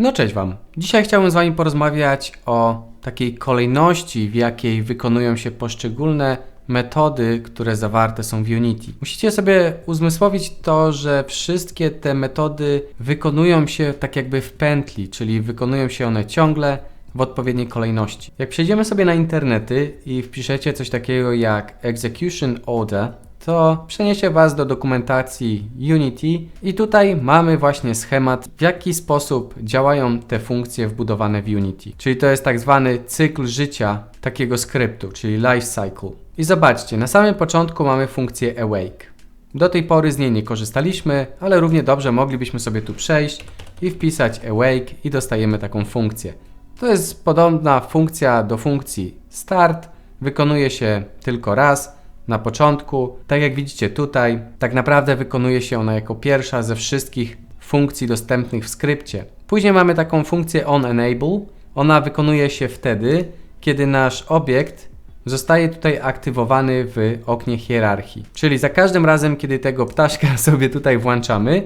No cześć Wam. Dzisiaj chciałbym z Wami porozmawiać o takiej kolejności, w jakiej wykonują się poszczególne metody, które zawarte są w Unity. Musicie sobie uzmysłowić to, że wszystkie te metody wykonują się tak jakby w pętli, czyli wykonują się one ciągle w odpowiedniej kolejności. Jak przejdziemy sobie na internety i wpiszecie coś takiego jak execution order, to przeniesie Was do dokumentacji Unity i tutaj mamy właśnie schemat, w jaki sposób działają te funkcje wbudowane w Unity. Czyli to jest tak zwany cykl życia takiego skryptu, czyli life cycle. I zobaczcie, na samym początku mamy funkcję awake. Do tej pory z niej nie korzystaliśmy, ale równie dobrze moglibyśmy sobie tu przejść i wpisać awake i dostajemy taką funkcję. To jest podobna funkcja do funkcji start, wykonuje się tylko raz na początku. Tak jak widzicie tutaj, tak naprawdę wykonuje się ona jako pierwsza ze wszystkich funkcji dostępnych w skrypcie. Później mamy taką funkcję onEnable. Ona wykonuje się wtedy, kiedy nasz obiekt zostaje tutaj aktywowany w oknie hierarchii. Czyli za każdym razem, kiedy tego ptaszka sobie tutaj włączamy,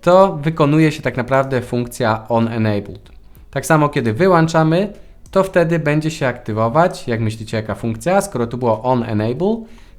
to wykonuje się tak naprawdę funkcja onEnabled. Tak samo kiedy wyłączamy, to wtedy będzie się aktywować, jak myślicie jaka funkcja, skoro tu było onEnable,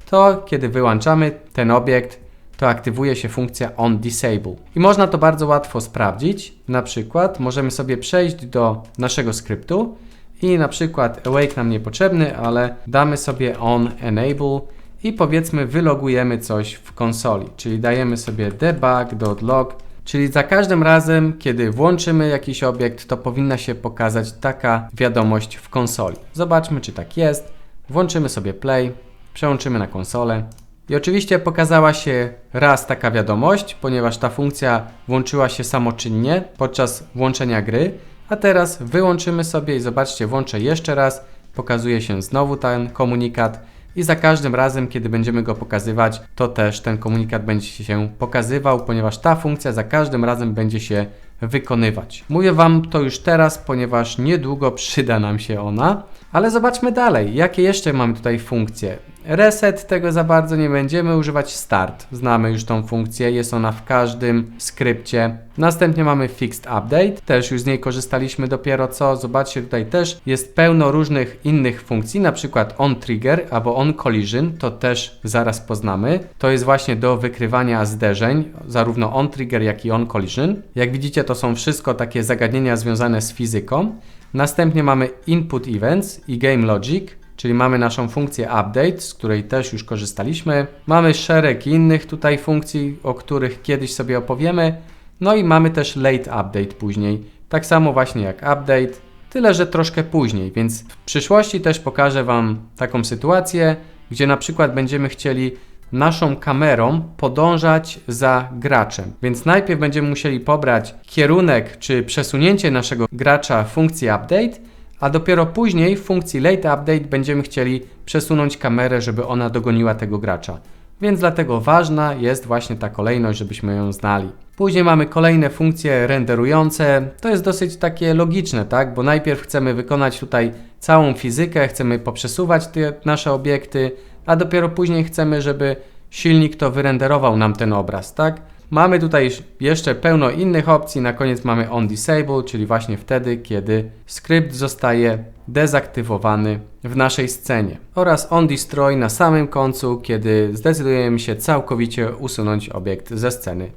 to kiedy wyłączamy ten obiekt, to aktywuje się funkcja onDisable. I można to bardzo łatwo sprawdzić. Na przykład możemy sobie przejść do naszego skryptu i na przykład awake nam niepotrzebny, ale damy sobie onEnable i powiedzmy wylogujemy coś w konsoli, czyli dajemy sobie debug.log, czyli za każdym razem, kiedy włączymy jakiś obiekt, to powinna się pokazać taka wiadomość w konsoli. Zobaczmy, czy tak jest. Włączymy sobie play przełączymy na konsolę. I oczywiście pokazała się raz taka wiadomość, ponieważ ta funkcja włączyła się samoczynnie podczas włączenia gry, a teraz wyłączymy sobie i zobaczcie, włączę jeszcze raz, pokazuje się znowu ten komunikat i za każdym razem, kiedy będziemy go pokazywać, to też ten komunikat będzie się pokazywał, ponieważ ta funkcja za każdym razem będzie się wykonywać. Mówię Wam to już teraz, ponieważ niedługo przyda nam się ona, ale zobaczmy dalej, jakie jeszcze mamy tutaj funkcje. Reset tego za bardzo nie będziemy używać start. Znamy już tą funkcję, jest ona w każdym skrypcie. Następnie mamy fixed update, też już z niej korzystaliśmy dopiero co. Zobaczcie, tutaj też jest pełno różnych innych funkcji, na przykład on trigger albo on collision, to też zaraz poznamy. To jest właśnie do wykrywania zderzeń, zarówno on trigger, jak i on collision. Jak widzicie, to są wszystko takie zagadnienia związane z fizyką. Następnie mamy input events i game logic, czyli mamy naszą funkcję update, z której też już korzystaliśmy. Mamy szereg innych tutaj funkcji, o których kiedyś sobie opowiemy. No i mamy też late update później. Tak samo właśnie jak update, tyle że troszkę później, więc w przyszłości też pokażę Wam taką sytuację, gdzie na przykład będziemy chcieli naszą kamerą podążać za graczem. Więc najpierw będziemy musieli pobrać kierunek czy przesunięcie naszego gracza funkcji update, a dopiero później w funkcji late update będziemy chcieli przesunąć kamerę, żeby ona dogoniła tego gracza. Więc dlatego ważna jest właśnie ta kolejność, żebyśmy ją znali. Później mamy kolejne funkcje renderujące. To jest dosyć takie logiczne, tak? Bo najpierw chcemy wykonać tutaj całą fizykę, chcemy poprzesuwać te nasze obiekty, a dopiero później chcemy, żeby silnik to wyrenderował nam ten obraz, tak? Mamy tutaj jeszcze pełno innych opcji. Na koniec mamy on disable, czyli właśnie wtedy, kiedy skrypt zostaje dezaktywowany w naszej scenie. Oraz on destroy na samym końcu, kiedy zdecydujemy się całkowicie usunąć obiekt ze sceny.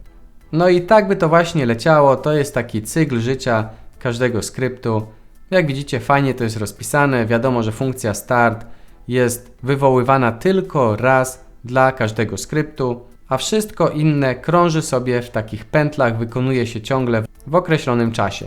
No i tak by to właśnie leciało. To jest taki cykl życia każdego skryptu. Jak widzicie, fajnie to jest rozpisane. Wiadomo, że funkcja start jest wywoływana tylko raz dla każdego skryptu, a wszystko inne krąży sobie w takich pętlach, wykonuje się ciągle w określonym czasie.